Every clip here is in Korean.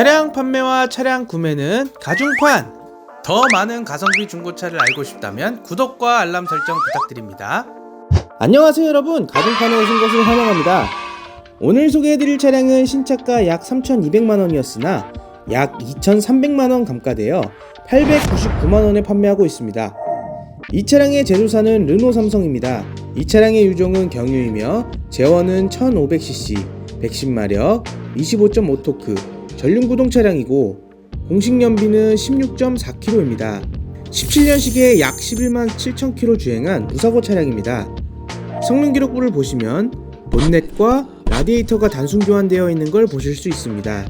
차량 판매와 차량 구매는 가중판! 더 많은 가성비 중고차를 알고 싶다면 구독과 알람 설정 부탁드립니다. 안녕하세요 여러분 가중판에 오신 것을 환영합니다. 오늘 소개해드릴 차량은 신차가 약 3,200만원이었으나 약 2,300만원 감가되어 899만원에 판매하고 있습니다. 이 차량의 제조사는 르노 삼성입니다. 이 차량의 유종은 경유이며 제원은 1500cc, 110마력, 25.5토크, 전륜구동 차량이고 공식 연비는 16.4km입니다. 17년식에 약 11만 7천 km 주행한 무사고 차량입니다. 성능 기록부를 보시면 본넷과 라디에이터가 단순 교환되어 있는 걸 보실 수 있습니다.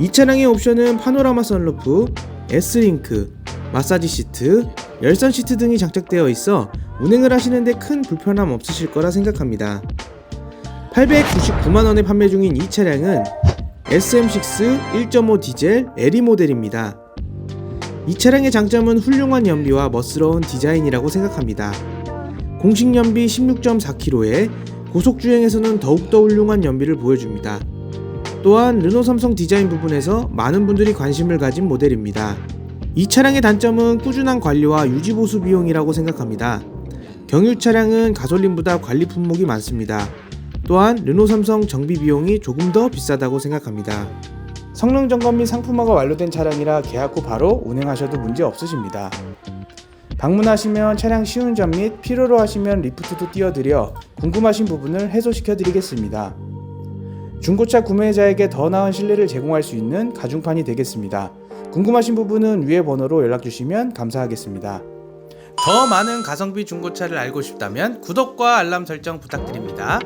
이 차량의 옵션은 파노라마 선루프, S링크, 마사지 시트, 열선 시트 등이 장착되어 있어 운행을 하시는데 큰 불편함 없으실 거라 생각합니다. 899만원에 판매 중인 이 차량은 SM6 1.5 디젤 LE 모델입니다. 이 차량의 장점은 훌륭한 연비와 멋스러운 디자인이라고 생각합니다. 공식 연비 16.4km에 고속 주행에서는 더욱더 훌륭한 연비를 보여줍니다. 또한 르노 삼성 디자인 부분에서 많은 분들이 관심을 가진 모델입니다. 이 차량의 단점은 꾸준한 관리와 유지 보수 비용이라고 생각합니다. 경유 차량은 가솔린보다 관리 품목이 많습니다. 또한 르노 삼성 정비 비용이 조금 더 비싸다고 생각합니다. 성능 점검 및 상품화가 완료된 차량이라 계약 후 바로 운행하셔도 문제 없으십니다. 방문하시면 차량 쉬운 점 및 필요로 하시면 리프트도 띄워드려 궁금하신 부분을 해소시켜 드리겠습니다. 중고차 구매자에게 더 나은 신뢰를 제공할 수 있는 가중판이 되겠습니다. 궁금하신 부분은 위의 번호로 연락 주시면 감사하겠습니다. 더 많은 가성비 중고차를 알고 싶다면 구독과 알람 설정 부탁드립니다.